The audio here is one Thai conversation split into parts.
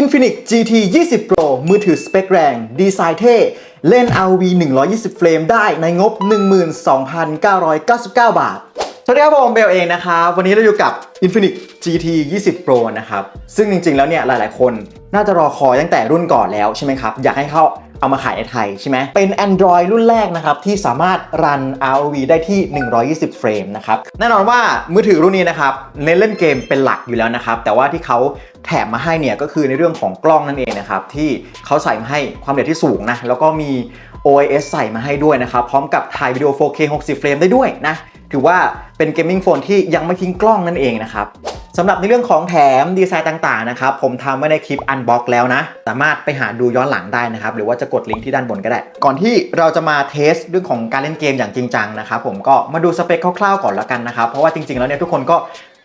Infinix GT 20 Pro มือถือสเปคแรง ดีไซน์เท่ เล่น RV 120 เฟรมได้ในงบ 12,999 บาท สวัสดีครับผมเบลเองนะครับวันนี้เราอยู่กับ Infinix GT 20 Pro นะครับ ซึ่งจริงๆ แล้วเนี่ยหลายๆ คนน่าจะรอคอยตั้งแต่รุ่นก่อนแล้วใช่ไหมครับ อยากให้เขาเอามาขายในไทยใช่ไหม เป็น Android รุ่นแรกนะครับ ที่สามารถรัน ROV ได้ที่ 120 เฟรมนะครับ แน่นอนว่ามือถือรุ่นนี้นะครับ เน้นเล่นเกมเป็นหลักอยู่แล้วนะครับ แต่ว่าที่เขา แถมมาให้เนี่ยก็คือในเรื่องของกล้องนั่นเองนะครับที่เขาใส่มาให้ความละเอียดที่สูงนะแล้วก็มี OIS ใส่มาให้ด้วยนะครับ พร้อมกับถ่ายวิดีโอ 4K 60 เฟรมได้ด้วยนะ ถือว่าเป็นเกมมิ่งโฟนที่ยังไม่ทิ้งกล้องนั่นเองนะครับสำหรับในเรื่องของแถมดีไซน์ต่างๆนะครับ ผมทำไว้ในคลิปอันบ็อกแล้วนะ สามารถไปหาดูย้อนหลังได้นะครับ หรือว่าจะกดลิงก์ที่ด้านบนก็ได้ ก่อนที่เราจะมาเทสเรื่องของการเล่นเกมอย่างจริงจังนะครับผมก็มาดูสเปคคร่าวๆก่อนแล้วกันนะครับ เพราะว่าจริงๆแล้วเนี่ยทุกคนก็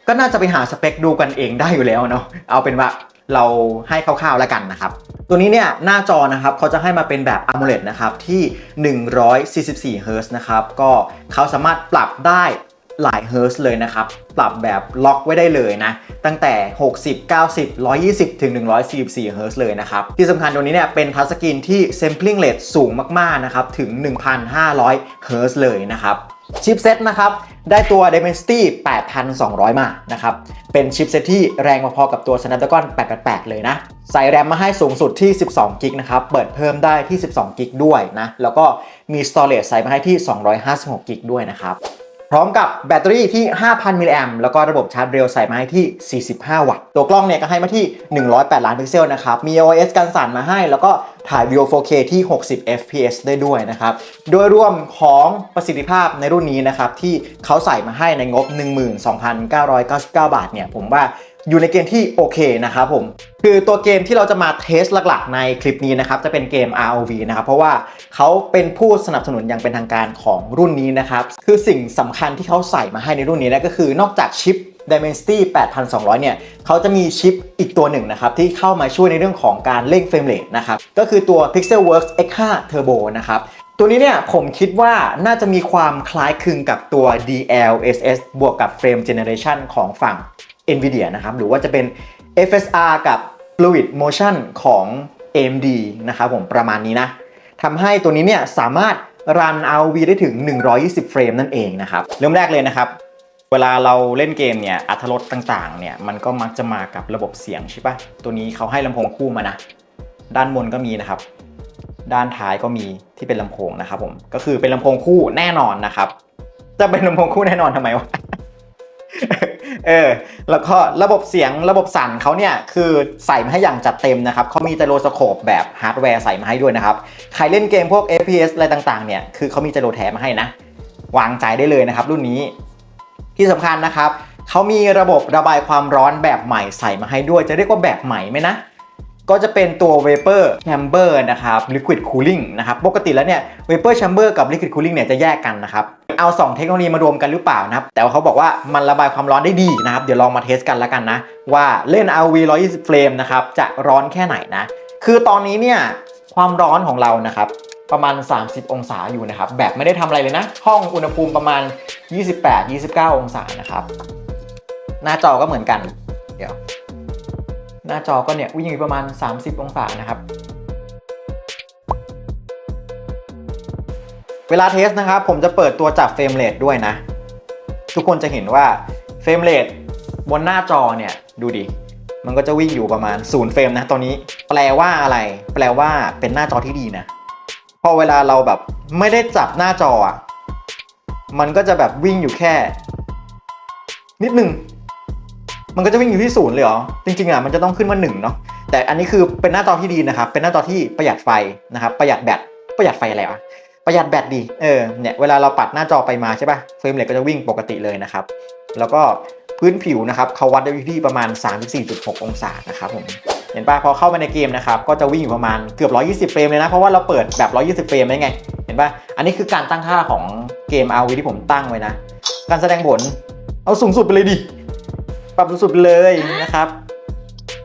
ก็น่าจะไปหาสเปคดูกันเองได้อยู่แล้วเนาะเอาเป็นว่าเราให้คร่าวๆแล้วกันนะครับ ตัวนี้เนี่ยหน้าจอนะครับเขาจะให้มาเป็นแบบ AMOLED นะครับที่ 144 Hz นะครับก็เขาสามารถปรับได้หลายเฮิร์ตเลยนะครับ ปรับแบบล็อกไว้ได้เลยนะ ตั้งแต่ 60 90 120 ถึง 144เฮิร์ตเลยนะครับ ที่สำคัญตัวนี้เนี่ยเป็นทัชสกรีนที่ sampling rate สูงมาก ๆ นะครับ ถึง 1,500เฮิร์ตเลยนะครับ ชิปเซ็ตนะครับได้ตัว Dimensity 8,200 มานะครับ เป็นชิปเซ็ตที่แรงพอๆกับตัว Snapdragon 888 เลยนะ ใส่แรมมาให้สูงสุดที่ 12กิกนะครับ เปิดเพิ่มได้ที่ 12กิกด้วยนะ แล้วก็มี Storage ใส่มาให้ที่ 256กิกด้วยนะครับ พร้อมกับแบตเตอรี่ที่ 5,000 มิลลิแอมแล้วก็ระบบชาร์จเร็วใส่มาให้ที่ 45 วัตต์ ตัวกล้องเนี่ยก็ให้มาที่ 108 ล้านพิกเซลนะครับ มี OIS กันสั่นมาให้ แล้วก็ถ่ายวิดีโอ 4K ที่ 60 fps ได้ด้วยนะครับ โดยรวมของประสิทธิภาพในรุ่นนี้นะครับที่เขาใส่มาให้ในงบ 12,999 บาทเนี่ยผมว่า อยู่ในเกณฑ์ที่โอเคนะครับผม คือตัวเกมที่เราจะมาเทสหลักๆ ในคลิปนี้นะครับ จะเป็นเกม ROV นะครับ เพราะว่าเขาเป็นผู้สนับสนุนอย่างเป็นทางการของรุ่นนี้นะครับ คือสิ่งสำคัญที่เขาใส่มาให้ในรุ่นนี้นะก็คือนอกจากชิป Dimensity 8200 เนี่ยเขาจะมีชิปอีกตัวหนึ่งนะครับ ที่เข้ามาช่วยในเรื่องของการเร่งเฟรมเรทนะครับ ก็คือตัว Pixelworks X5 Turbo นะครับตัวนี้เนี่ยผมคิดว่าน่าจะมีความคล้ายคลึงกับตัว DLSS บวกกับ Frame Generation ของฝั่ง NVIDIA นะครับหรือว่าจะเป็น FSR กับ Fluid Motion ของ AMD นะครับผมประมาณนี้นะทำให้ตัวนี้เนี่ยสามารถรัน ROV ได้ถึง 120 เฟรมนั่นเองนะครับเริ่มแรกเลยนะครับเวลาเราเล่นเกมเนี่ยอัตรสต่างๆเนี่ยมันก็มักจะมากับระบบเสียงใช่ปะตัวนี้เขาให้ลำโพงคู่มานะ ด้านบนก็มีนะครับ ด้านท้ายก็มีที่เป็นลำโพงนะครับผมก็คือเป็นลำโพงคู่แน่นอนนะครับ จะเป็นลำโพงคู่แน่นอนทำไมวะ เออ แล้วก็ระบบเสียงระบบสั่นเขาเนี่ย คือใส่มาให้อย่างจัดเต็มนะครับเขามีไจโรสโคปแบบฮาร์ดแวร์ใส่มาให้ด้วยนะครับ ใครเล่นเกมพวก FPS อะไรต่างๆ เนี่ย คือเขามีไจโรแถมมาให้นะ วางใจได้เลยนะครับ รุ่นนี้ ที่สำคัญนะครับเขามีระบบระบายความร้อนแบบใหม่ใส่มาให้ด้วย จะเรียกว่าแบบใหม่ไหมนะก็จะเป็นตัว Vapor Chamber นะครับ Liquid Cooling นะครับ ปกติแล้วเนี่ย Vapor Chamber กับ Liquid Cooling เนี่ยจะแยกกันนะครับ เอา 2 เทคโนโลยีมารวมกันหรือเปล่านะครับ แต่เขาบอกว่ามันระบายความร้อนได้ดีนะครับ เดี๋ยวลองมาเทสกันแล้วกันนะ ว่าเล่น RV 120เฟรมนะครับจะร้อนแค่ไหนนะ คือตอนนี้เนี่ยความร้อนของเรานะครับประมาณ 30 องศาอยู่นะครับ แบบไม่ได้ทำอะไรเลยนะ ห้องอุณหภูมิประมาณ 28-29 องศานะครับ หน้าจอก็เหมือนกัน เดี๋ยว หน้าจอก็เนี่ยวิ่งอยู่ประมาณ 30 องศานะครับ เวลาเทสนะครับผมจะเปิดตัวจับเฟรมเรทด้วยนะ ทุกคนจะเห็นว่าเฟรมเรทบนหน้าจอเนี่ยดูดิ มันก็จะวิ่งอยู่ประมาณ0เฟรมนะตอนนี้แปลว่าอะไร แปลว่าเป็นหน้าจอที่ดีนะพอเวลาเราแบบไม่ได้จับหน้าจออะมันก็จะแบบวิ่งอยู่แค่ นิดหนึ่งมันก็จะวิ่งอยู่ที่ศูนย์เลยเหรอ จริงๆอะมันจะต้องขึ้นมาหนึ่งเนาะ แต่อันนี้คือเป็นหน้าจอที่ดีนะครับ เป็นหน้าจอที่ประหยัดไฟนะครับ ประหยัดแบต ประหยัดไฟอะไรวะ ประหยัดแบตดีเออเนี่ยเวลาเราปัดหน้าจอไปมาใช่ป่ะเฟรมเรทก็จะวิ่งปกติเลยนะครับ แล้วก็พื้นผิวนะครับเขาวัดได้ที่ประมาณ 34.6 องศานะครับผมเห็นป่ะพอเข้ามาในเกมนะครับก็จะวิ่งอยู่ประมาณเกือบ 120 เฟรมเลยนะ เพราะว่าเราเปิดแบบ 120 เฟรมได้ไง เห็นป่ะอันนี้คือการตั้งค่าของเกม RV ที่ผมตั้งไว้นะ การแสดงผลเอาสูงสุดไปเลยดิ ปรับสูงสุดเลยนะครับ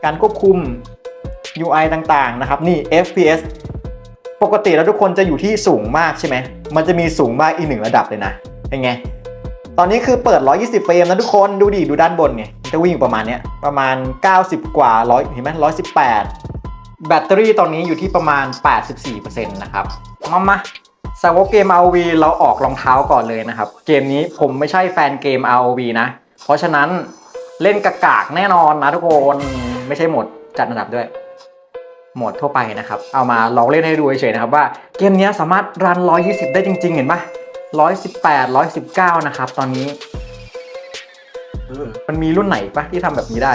การควบคุม UI ต่างๆนะครับ นี่ FPS ปกติแล้วทุกคนจะอยู่ที่สูงมากใช่ไหม มันจะมีสูงมากอีกหนึ่งระดับเลยนะเป็นไง ตอนนี้คือเปิด 120 เฟรมนะทุกคนดูดิดูด้านบนไงจะวิ่งอยู่ประมาณเนี้ยประมาณ 90 กว่าร้อยเห็นไหมร้อยสิบแปดแบตเตอรี่ตอนนี้อยู่ที่ประมาณ 84%นะครับมามาสาวกเกม ROV เราออกรองเท้าก่อนเลยนะครับ เกมนี้ผมไม่ใช่แฟนเกม ROV นะ เพราะฉะนั้นเล่นกากากแน่นอนนะทุกคน ไม่ใช่หมดจัดอันดับด้วย โหมดทั่วไปนะครับ เอามาลองเล่นให้ดูเฉยๆนะครับว่าเกมนี้สามารถรัน 120 ได้จริง ๆ เห็นปะ118 119 นะครับ ตอนนี้เออมันมีรุ่นไหนปะที่ทำแบบนี้ได้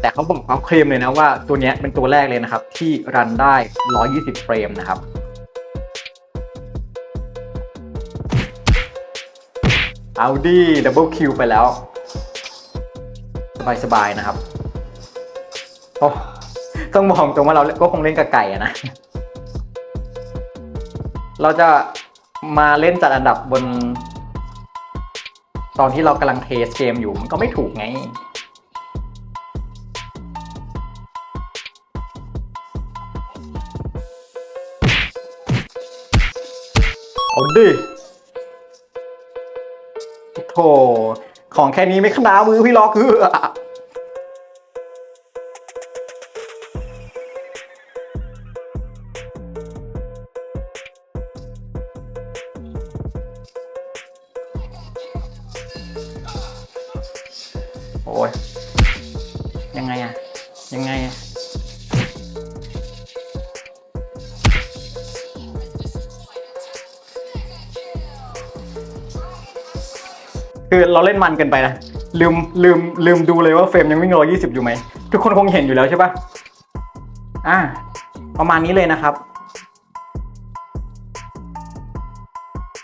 แต่เขาบอกเขาเคลมเลยนะว่าตัวเนี้ยเป็นตัวแรกเลยนะครับ ที่รันได้ 120 เฟรมนะครับเอาดีดับเบิลคิวไปแล้ว สบาย ๆ นะครับ โอ้ ต้องมองตรงว่าเราก็คงเล่นกับไก่อะนะ เราจะมาเล่นจัดอันดับบน ตอนที่เรากำลังเทสเกมอยู่มันก็ไม่ถูกไง เอาดิโถของแค่นี้ไม่ขนามือพี่ล็อกคือโคือเราเล่นมันเกันไปนะ ลืมลืมลืมดูเลยว่าเฟรมยังวิ่งร้อยยี่สิบอยู่ไหม ทุกคนคงเห็นอยู่แล้วใช่ปะอ่า ประมาณนี้เลยนะครับ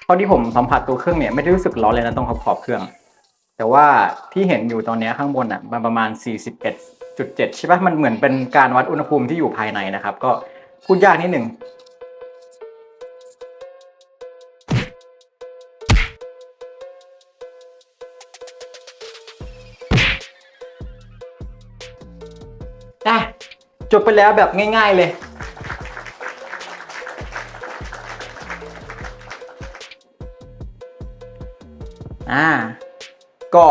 เท่าที่ผมสัมผัสตัวเครื่องเนี่ยไม่ได้รู้สึกร้อนเลยนะตรงขอบขอบเครื่อง แต่ว่าที่เห็นอยู่ตอนนี้ข้างบนอะมันประมาณ 41.7 ใช่ปะมันเหมือนเป็นการวัดอุณหภูมิที่อยู่ภายในนะครับ ก็พูดยากนิดหนึ่ง อะจบไปแล้วแบบง่าย ๆเลย อ่า ก็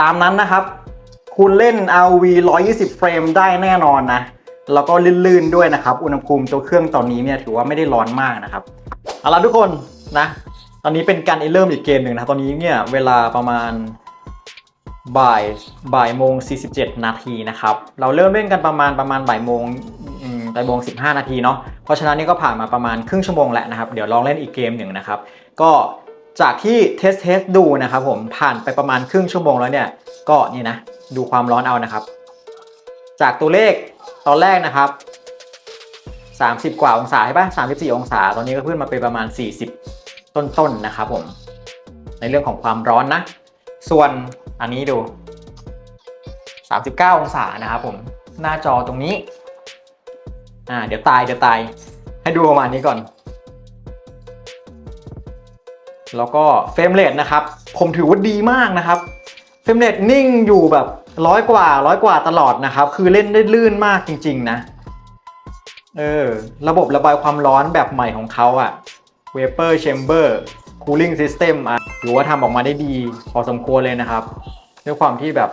ตามนั้นนะครับ คุณเล่น RV 120 เฟรมได้แน่นอนนะ แล้วก็ลื่นๆด้วยนะครับ อุณหภูมิตัวเครื่องตอนนี้เนี่ยถือว่าไม่ได้ร้อนมากนะครับ เอาละทุกคนนะ ตอนนี้เป็นการเริ่มอีกเกมหนึ่งนะ ตอนนี้เนี่ยเวลาประมาณ บ่ายบ่ายโมง 47 นาทีนะครับ เราเริ่มเล่นกันประมาณประมาณบ่ายโมงบ่ายโมง 15 นาทีเนาะ เพราะฉะนั้นนี่ก็ผ่านมาประมาณครึ่งชั่วโมงแล้วนะครับ เดี๋ยวลองเล่นอีกเกมหนึ่งนะครับ ก็จากที่เทสเทสดูนะครับผมผ่านไปประมาณครึ่งชั่วโมงแล้วเนี่ย ก็นี่นะ ดูความร้อนเอานะครับ จากตัวเลขตอนแรกนะครับ 30 กว่าองศาใช่ปะ34 องศา ตอนนี้ก็ขึ้นมาเป็นประมาณ 40 ต้นๆนะครับผม ในเรื่องของความร้อนนะ ส่วน อันนี้ดู 39 องศานะครับผม หน้าจอตรงนี้ อ่า เดี๋ยวตายเดี๋ยวตาย ให้ดูประมาณนี้ก่อน แล้วก็เฟรมเรทนะครับ ผมถือว่าดีมากนะครับ เฟรมเรทนิ่งอยู่แบบร้อยกว่าร้อยกว่าตลอดนะครับ คือเล่นได้ลื่นมากจริง ๆ นะ เออ ระบบระบายความร้อนแบบใหม่ของเขาอะ Vapor Chamber Cooling System อะ ถือว่าทำออกมาได้ดีพอสมควรเลยนะครับ ด้วยความที่แบบ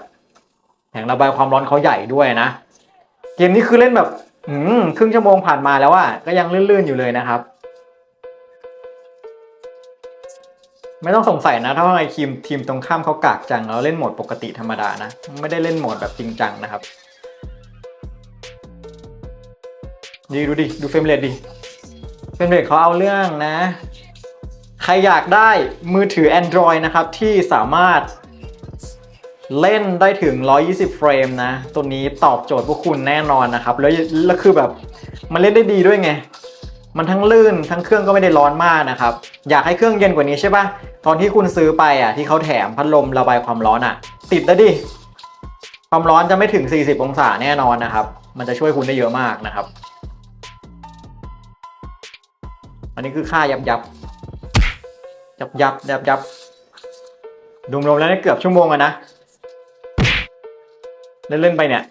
แผงระบายความร้อนเขาใหญ่ด้วยนะ เกมนี้คือเล่นแบบอืมครึ่งชั่วโมงผ่านมาแล้วอะก็ยังลื่นๆอยู่เลยนะครับ ไม่ต้องสงสัยนะถ้าว่าไอทีมทีมตรงข้ามเขากากจังแล้วเล่นโหมดปกติธรรมดานะ ไม่ได้เล่นโหมดแบบจริงจังนะครับดีดูดิ ดูเฟรมเรทดิเฟรมเรทเขาเอาเรื่องนะ ใครอยากได้มือถือ Android นะครับ ที่สามารถเล่นได้ถึง 120 เฟรมนะ ตัวนี้ตอบโจทย์พวกคุณแน่นอนนะครับ แล้วแล้วคือแบบมันเล่นได้ดีด้วยไง มันทั้งลื่นทั้งเครื่องก็ไม่ได้ร้อนมากนะครับ อยากให้เครื่องเย็นกว่านี้ใช่ปะตอนที่คุณซื้อไปอะที่เขาแถมพัดลมระบายความร้อนอะ ติดแล้วดิ ความร้อนจะไม่ถึง 40 องศาแน่นอนนะครับ มันจะช่วยคุณได้เยอะมากนะครับ อันนี้คือค่ายับยับ ยับยับยับยับรวมๆแล้วเนี่ยเกือบชั่วโมงอะนะ เล่นๆไปเนี่ย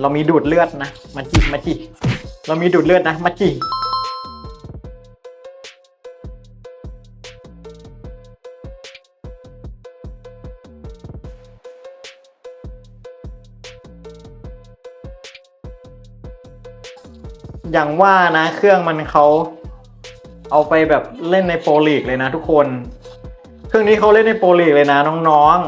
เรามีดูดเลือดนะ มาจีมาจีเรามีดูดเลือดนะ มาจี อย่างว่านะเครื่องมันเขาเอาไปแบบเล่นในโปรลีกเลยนะทุกคน เครื่องนี้เขาเล่นในโปรลีกเลยนะน้อง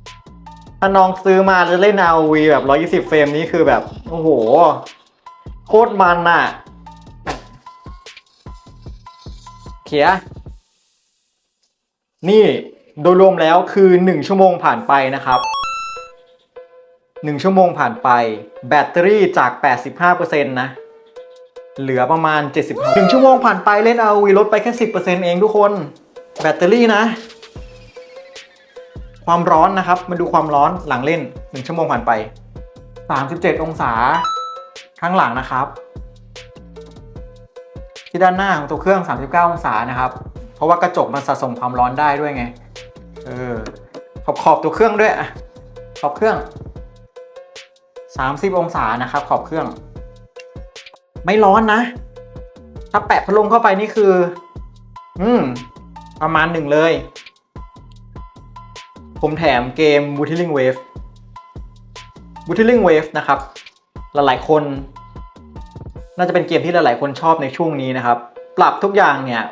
ๆ ถ้าน้องซื้อมาจะเล่น ROV แบบ 120 เฟรมนี้คือแบบ โอ้โห โคตรมันน่ะเขีย นี่โดยรวมแล้วคือ 1 ชั่วโมงผ่านไปนะครับ1ชั่วโมงผ่านไป แบตเตอรี่จาก 85%นะ เหลือประมาณ 70 1ชั่วโมงผ่านไปเล่น ROV ลดไปแค่ 10%เองทุกคน แบตเตอรี่นะ ความร้อนนะครับมาดูความร้อนหลังเล่น 1 ชั่วโมงผ่านไป 37 องศา ข้างหลังนะครับ ที่ด้านหน้าของตัวเครื่อง 39 องศานะครับ เพราะว่ากระจกมันสะสมความร้อนได้ด้วยไง เออ ขอบขอบตัวเครื่องด้วยขอบเครื่อง 30 องศานะครับ ขอบเครื่อง ไม่ร้อนนะ ถ้าแปะพัดลมเข้าไปนี่คือ อืม ประมาณหนึ่งเลย ผมแถมเกม w o o t i l i n g Wave w o o t i l i n g Wave นะครับ หลายๆคน น่าจะเป็นเกมที่หลายๆ คนชอบในช่วงนี้นะครับ ปรับทุกอย่างเนี่ย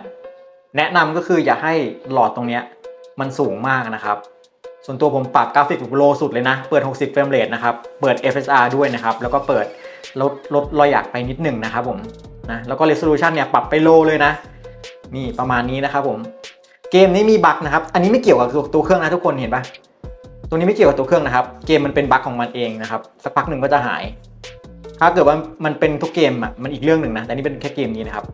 แนะนำก็คืออย่าให้หลอดตรงเนี้ย มันสูงมากนะครับส่วนตัวผมปรับกราฟิกโลสุดเลยนะ เปิด 60 เฟรมเรทนะครับ เปิด FSR ด้วยนะครับ แล้วก็เปิด ลดลดรอยหยักไปนิดหนึ่งนะครับผมนะแล้วก็ resolution เนี่ยปรับไปโลเลยนะนี่ประมาณนี้นะครับผมเกมนี้มีบั๊กนะครับ อันนี้ไม่เกี่ยวกับตัวเครื่องนะทุกคนเห็นปะตัวนี้ไม่เกี่ยวกับตัวเครื่องนะครับ เกมมันเป็นบั๊กของมันเองนะครับ สักพักหนึ่งก็จะหาย ถ้าเกิดว่ามันเป็นทุกเกมอะ มันอีกเรื่องหนึ่งนะ แต่นี่เป็นแค่เกมนี้นะครับ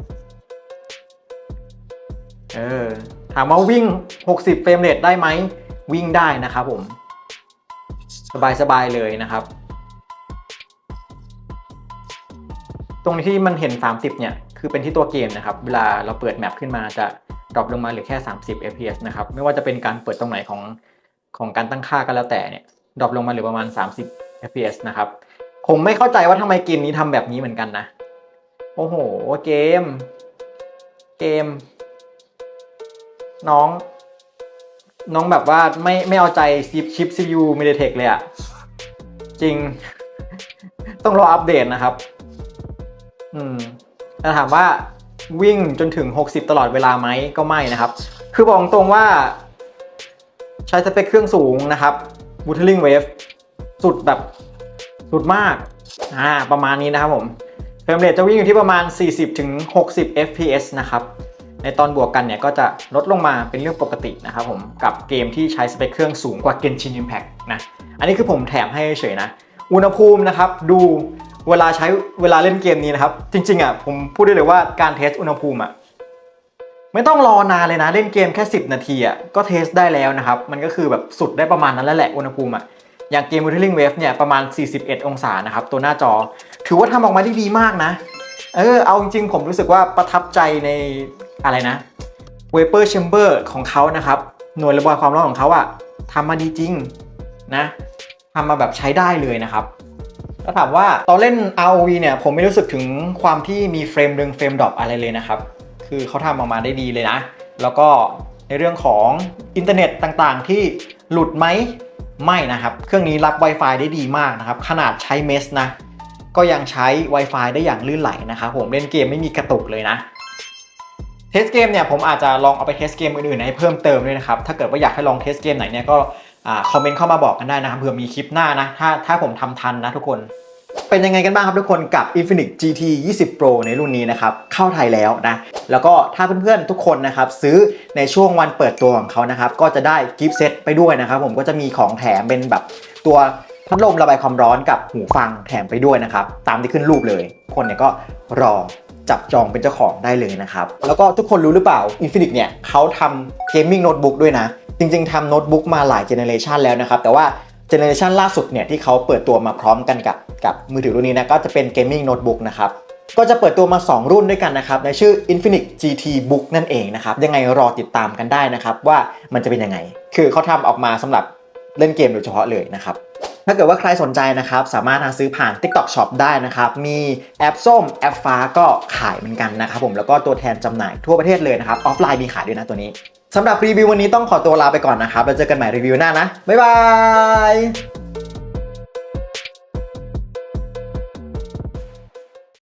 เออ ถามว่าวิ่ง 60 เฟรมเรทได้ไหม วิ่งได้นะครับผม สบายๆเลยนะครับ ตรงที่มันเห็น 30 เนี่ย คือเป็นที่ตัวเกมนะครับ เวลาเราเปิดแมปขึ้นมาจะดรอปลงมาเหลือแค่ 30 fps นะครับ ไม่ว่าจะเป็นการเปิดตรงไหนของของการตั้งค่าก็แล้วแต่เนี่ยดรอปลงมาเหลือประมาณ 30 fps นะครับ ผมไม่เข้าใจว่าทำไมเกมนี้ทำแบบนี้เหมือนกันนะ โอ้โห เกม เกม น้อง น้องแบบว่าไม่ไม่เอาใจชิปชิป CPU MediaTek เลยอะจริง ต้องรออัปเดตนะครับ อืมแต่ถามว่าวิ่งจนถึง 60 ตลอดเวลาไหมก็ไม่นะครับ คือบอกตรงว่า ใช้สเปคเครื่องสูงนะครับ w o o t e r i n g Wave สุดแบบสุดมากอ่าประมาณนี้นะครับผมเฟรมเรทจะวิ่งอยู่ที่ประมาณ 40-60ถึง60 fps นะครับ ในตอนบวกกันเนี่ยก็จะลดลงมาเป็นเรื่องปกตินะครับผมกับเกมที่ใช้สเปคเครื่องสูงกว่า Genshin Impact นะ อันนี้คือผมแถมให้เฉยนะ อุณหภูมินะครับดู เวลาใช้เวลาเล่นเกมนี้นะครับ จริงๆอะผมพูดได้เลยว่าการเทสอุณหภูมิอะไม่ต้องรอนานเลยนะเล่นเกมแค่ 10 นาทีอะก็เทสได้แล้วนะครับ มันก็คือแบบสุดได้ประมาณนั้นแล้วแหละอุณหภูมิอะอย่างเกม Wuthering Wave เนี่ยประมาณ 41 องศานะครับตัวหน้าจอ ถือว่าทำออกมาได้ดีมากนะ เออเอาจริงๆ ผมรู้สึกว่าประทับใจในอะไรนะ Vapor Chamber ของเขานะครับ หน่วยระบายความร้อนของเขาอะทำมาดีจริงนะทำมาแบบใช้ได้เลยนะครับ แล้วถามว่าตอนเล่น ROV เนี่ยผมไม่รู้สึกถึงความที่มีเฟรมดึงเฟรมดรอปอะไรเลยนะครับ คือเขาทำออกมาได้ดีเลยนะ แล้วก็ในเรื่องของอินเทอร์เน็ตต่างๆ ที่หลุดไหมไม่นะครับ เครื่องนี้รับ Wi-Fi ได้ดีมากนะครับ ขนาดใช้เมสนะ ก็ยังใช้ Wi-Fi ได้อย่างลื่นไหลนะครับผมเล่นเกมไม่มีกระตุกเลยนะเทสเกมเนี่ยผมอาจจะลองเอาไปเทสเกมอื่นๆให้เพิ่มเติมด้วยนะครับ ถ้าเกิดว่าอยากให้ลองเทสเกมไหนเนี่ยก็ คอมเมนต์เข้ามาบอกกันได้นะครับเผื่อมีคลิปหน้านะถ้าถ้าผมทำทันนะทุกคน เป็นยังไงกันบ้างครับทุกคนกับ Infinix GT 20 Pro ในรุ่นนี้นะครับเข้าไทยแล้วนะแล้วก็ถ้าเพื่อนๆทุกคนนะครับซื้อในช่วงวันเปิดตัวของเขานะครับก็จะได้กิฟต์เซตไปด้วยนะครับผมก็จะมีของแถมเป็นแบบตัวพัดลมระบายความร้อนกับหูฟังแถมไปด้วยนะครับตามที่ขึ้นรูปเลย คนเนี่ยก็รอ จับจองเป็นเจ้าของได้เลยนะครับ แล้วก็ทุกคนรู้หรือเปล่า Infinix เนี่ยเขาทำเกมมิ่งโน้ตบุ๊กด้วยนะ จริงๆทำโน้ตบุ๊กมาหลายเจเนเรชันแล้วนะครับ แต่ว่าเจเนเรชันล่าสุดเนี่ยที่เขาเปิดตัวมาพร้อมกันกับกับมือถือรุ่นนี้นะก็จะเป็นเกมมิ่งโน้ตบุ๊กนะครับก็จะเปิดตัวมา 2 รุ่นด้วยกันนะครับ ในชื่อ Infinix GT Book นั่นเองนะครับ ยังไงรอติดตามกันได้นะครับ ว่ามันจะเป็นยังไง คือเขาทำออกมาสำหรับเล่นเกมโดยเฉพาะเลยนะครับ ถ้าเกิดว่าใครสนใจนะครับ สามารถหาซื้อผ่าน TikTok Shop ได้นะครับ มีแอปส้มแอปฟ้าก็ขายเหมือนกันนะครับผมแล้วก็ตัวแทนจำหน่ายทั่วประเทศเลยนะครับ ออฟไลน์มีขายด้วยนะตัวนี้สำหรับรีวิววันนี้ต้องขอตัวลาไปก่อนนะครับแล้วเจอกันใหม่รีวิวหน้านะบ๊ายบาย